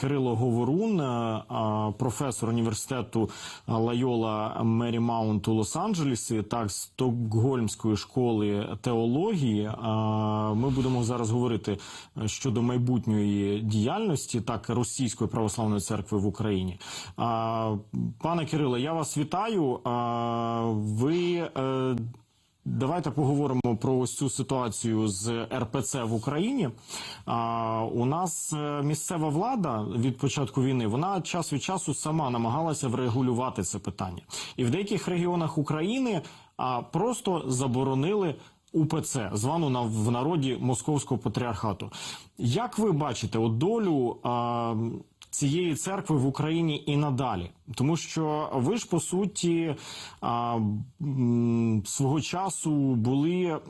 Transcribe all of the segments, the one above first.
Кирило Говорун, е, професор університету Лайола Мері Маунт у Лос-Анджелесі, так Стокгольмської школи теології. Ми будемо зараз говорити щодо майбутньої діяльності так Російської православної церкви в Україні. Пане Кирило, я вас вітаю. Ви е, Давайте поговоримо про ось цю ситуацію з РПЦ в Україні. А, у нас е, місцева влада від початку війни вона час від часу сама намагалася врегулювати це питання, і в деяких регіонах України а, просто заборонили. УПЦ, звану на в народі Московського патріархату. Як ви бачите от долю а, цієї церкви в Україні і надалі? Тому що ви ж по суті свого часу були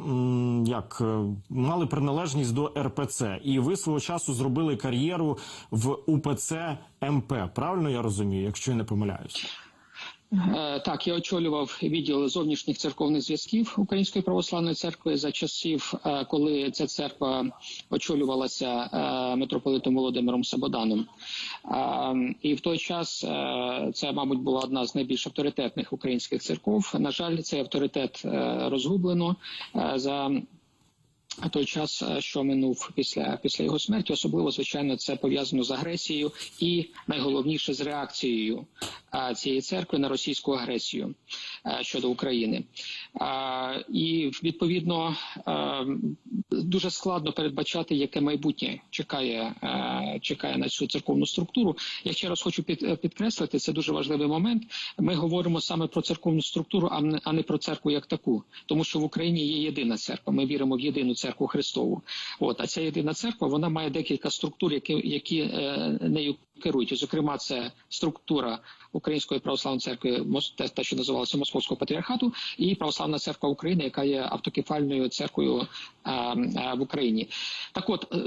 як е, мали приналежність до РПЦ, і ви свого часу зробили кар'єру в УПЦ МП. Правильно я розумію, якщо я не помиляюсь? Е, Так, я очолював відділ зовнішніх церковних зв'язків Української православної церкви за часів, е, коли ця церква очолювалася е, митрополитом Володимиром Сабоданом. І в той час це, мабуть, була одна з найбільш авторитетних українських церков. На жаль, цей авторитет розгублено за той час, що минув після після його смерті, особливо звичайно, це пов'язано з агресією і найголовніше з реакцією цієї церкви на російську агресію е, щодо України. І відповідно е, дуже складно передбачати, яке майбутнє чекає, е, чекає на цю церковну структуру. Я ще раз хочу під, підкреслити, це дуже важливий момент. Ми говоримо саме про церковну структуру, а не, про церкву як таку, тому що в Україні є єдина церква. Ми віримо в єдину церкву Христову. От а ця єдина церква вона має декілька структур, які, які нею керують. Зокрема, це структура Української православної церкви, те, що називалося Московського патріархату, і Православна церква України, яка є автокефальною церквою е, е, в Україні. Так, от е,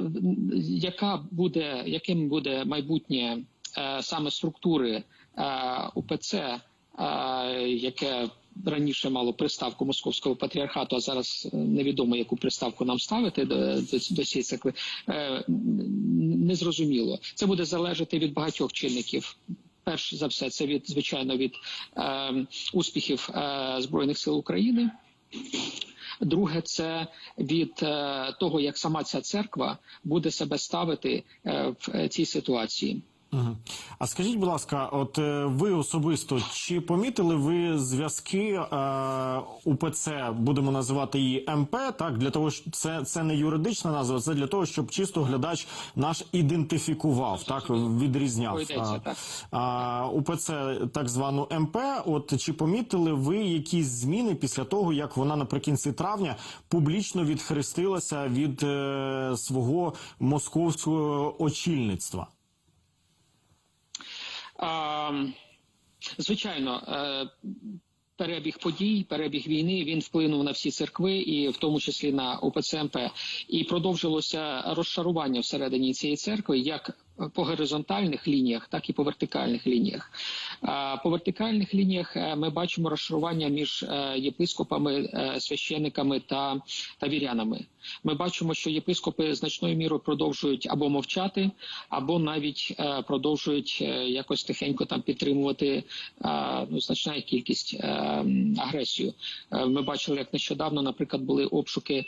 яка буде, яким буде майбутнє саме структури УПЦ, яке раніше мало приставку московського патріархату, а зараз е, невідомо, яку приставку нам ставити до, до, цієї церкви, е, незрозуміло. Це буде залежати від багатьох чинників. Перш за все, це від звичайно від е, успіхів е, збройних сил України. Друге, це від е, того, як сама ця церква буде себе ставити е, в е, цій ситуації. А скажіть, будь ласка, от е, ви особисто чи помітили ви зв'язки е, УПЦ, будемо називати її МП, так для того, що це, це не юридична назва, це для того, щоб чисто глядач наш ідентифікував, так відрізняв а, УПЦ так звану МП. От чи помітили ви якісь зміни після того, як вона наприкінці травня публічно відхрестилася від е, свого московського очільництва? А, звичайно, е, перебіг подій, перебіг війни він вплинув на всі церкви, і в тому числі на ОПЦМП. І продовжилося розшарування всередині цієї церкви, як по горизонтальних лініях, так і по вертикальних лініях. По вертикальних лініях е, ми бачимо розшарування між е, єпископами, е, священниками та, та вірянами. Ми бачимо, що єпископи значною мірою продовжують або мовчати, або навіть продовжують якось тихенько там підтримувати ну, значна кількість агресію. Ми бачили, як нещодавно, наприклад, були обшуки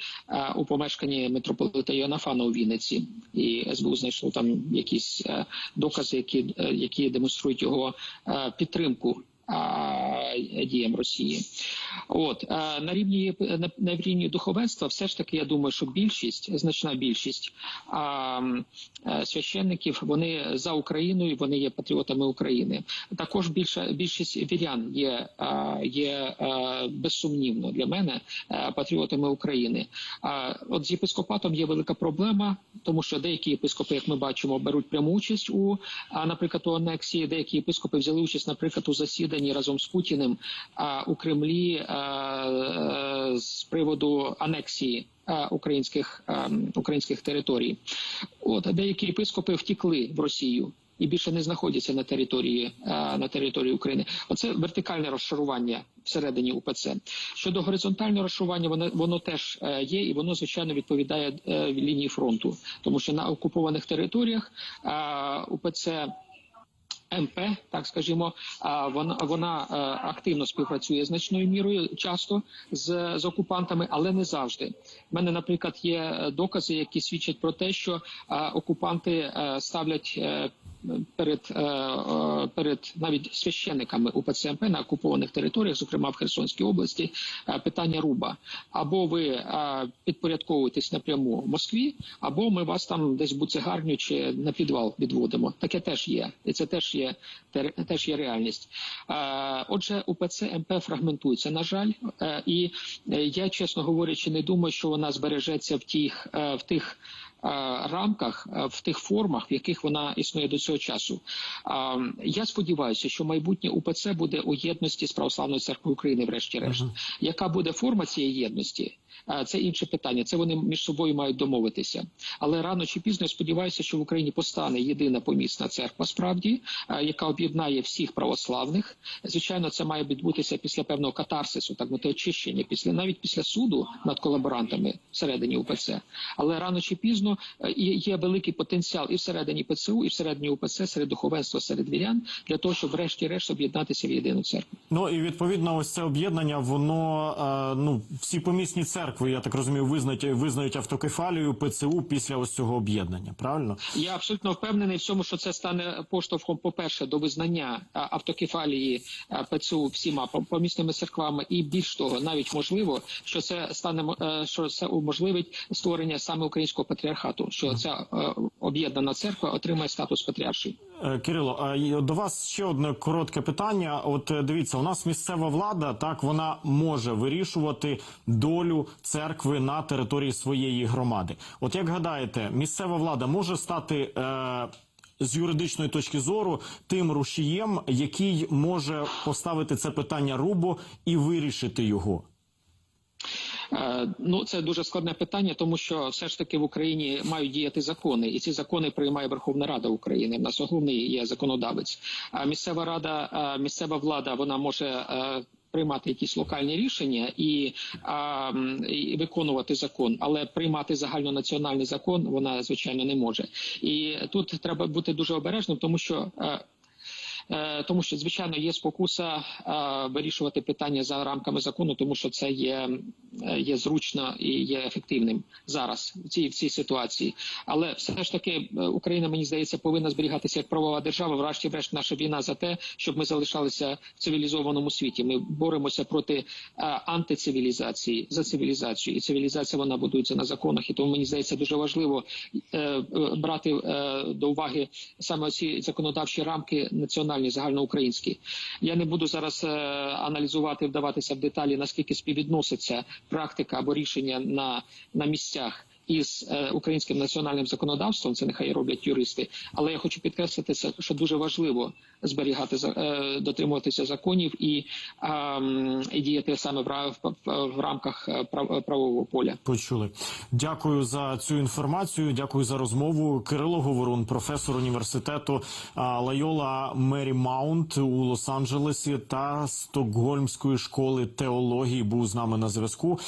у помешканні митрополита Йоанафана у Вінниці, і СБУ знайшло там якісь е, докази, які, е, які демонструють його е, підтримку. Діям Росії, от на рівні на, рівні духовенства, все ж таки, я думаю, що більшість, значна більшість а, священників, вони за Україною, вони є патріотами України. Також більша більшість вірян є, є безсумнівно для мене патріотами України. А от з єпископатом є велика проблема, тому що деякі єпископи, як ми бачимо, беруть пряму участь у, наприклад, у анексії. Деякі єпископи взяли участь, наприклад, у засіданні разом з Путіним а, у Кремлі а, а, з приводу анексії. а, Українських українських територій, от деякі єпископи втікли в Росію і більше не знаходяться на території е, на території України. Оце вертикальне розшарування всередині УПЦ. Щодо горизонтального розшарування, воно воно теж е, є, і воно звичайно відповідає е, лінії фронту, тому що на окупованих територіях е, УПЦ. МП, так скажімо, вона вона е, активно співпрацює значною мірою, часто з, з окупантами, але не завжди. У мене, наприклад, є докази, які свідчать про те, що е, окупанти е, ставлять. Перед е, е, перед навіть священниками УПЦ МП на окупованих територіях, зокрема в Херсонській області, е, питання руба або ви підпорядковуєтесь напряму Москві, або ми вас там десь буцегарню чи на підвал відводимо. Таке теж є, і це теж є те- теж є реальність. Отже, УПЦ МП фрагментується, на жаль, і я, чесно говорячи, не думаю, що вона збережеться в тих в тих. Рамках в тих формах, в яких вона існує до цього часу, А, я сподіваюся, що майбутнє УПЦ буде у єдності з православною церквою України, врешті-решт. Яка буде форма цієї єдності? Е, Це інше питання. Це вони між собою мають домовитися. Але рано чи пізно я сподіваюся, що в Україні постане єдина помісна церква, справді, е, яка об'єднає всіх православних. Звичайно, це має відбутися після певного катарсису, так мовити, очищення, після навіть після суду над колаборантами всередині УПЦ. Але рано чи пізно е, є великий потенціал і всередині ПЦУ, і всередині УПЦ, серед духовенства, серед вірян для того, щоб врешті-решт об'єднатися в єдину церкву. Ну і відповідно, ось це об'єднання, воно ну всі помісні церкви, я так розумію, визнають визнають автокефалію ПЦУ після ось цього об'єднання. Правильно? Я абсолютно впевнений в цьому, що це стане поштовхом, по-перше, до визнання автокефалії ПЦУ всіма помісними церквами, і більш того, навіть можливо, що це стане е, що це уможливить створення саме українського патріархату, що ця е, об'єднана церква отримає статус патріаршої. Е, Кирило, а до вас ще одне коротке питання. От е, дивіться, у нас місцева влада, так вона може вирішувати долю церкви на території своєї громади. От як гадаєте, місцева влада може стати. Е- з юридичної точки зору тим рушієм, який може поставити це питання рубо і вирішити його. Е, Ну, це дуже складне питання, тому що все ж таки в Україні мають діяти закони, і ці закони приймає Верховна Рада України. В нас головний є законодавець. А місцева рада, е, місцева влада, вона може. е, Приймати якісь локальні рішення і, а, і виконувати закон, але приймати загальнонаціональний закон вона звичайно не може. І тут треба бути дуже обережним, тому що тому що звичайно є спокуса вирішувати питання за рамками закону, тому що це є, є зручно і є ефективним зараз в цій в цій ситуації. Але все ж таки е, Україна, мені здається, повинна зберігатися як правова держава. Врешті-решт, наша війна за те, щоб ми залишалися в цивілізованому світі. Ми боремося проти е, антицивілізації за цивілізацію, і цивілізація вона будується на законах. І тому мені здається дуже важливо е, е, брати е, до уваги саме ці законодавчі рамки національні, загальноукраїнські. Я не буду зараз е, аналізувати, вдаватися в деталі, наскільки співвідноситься практика або рішення на, на місцях. Із е, українським національним законодавством це нехай роблять юристи, але я хочу підкреслити, що дуже важливо зберігати е, дотримуватися законів і, і діяти саме в рамках е, правового поля. Почули. Дякую за цю інформацію. Дякую за розмову. Кирило Говорун, професор університету Лайола Мері Маунт у Лос-Анджелесі та Стокгольмської школи теології, був з нами на зв'язку.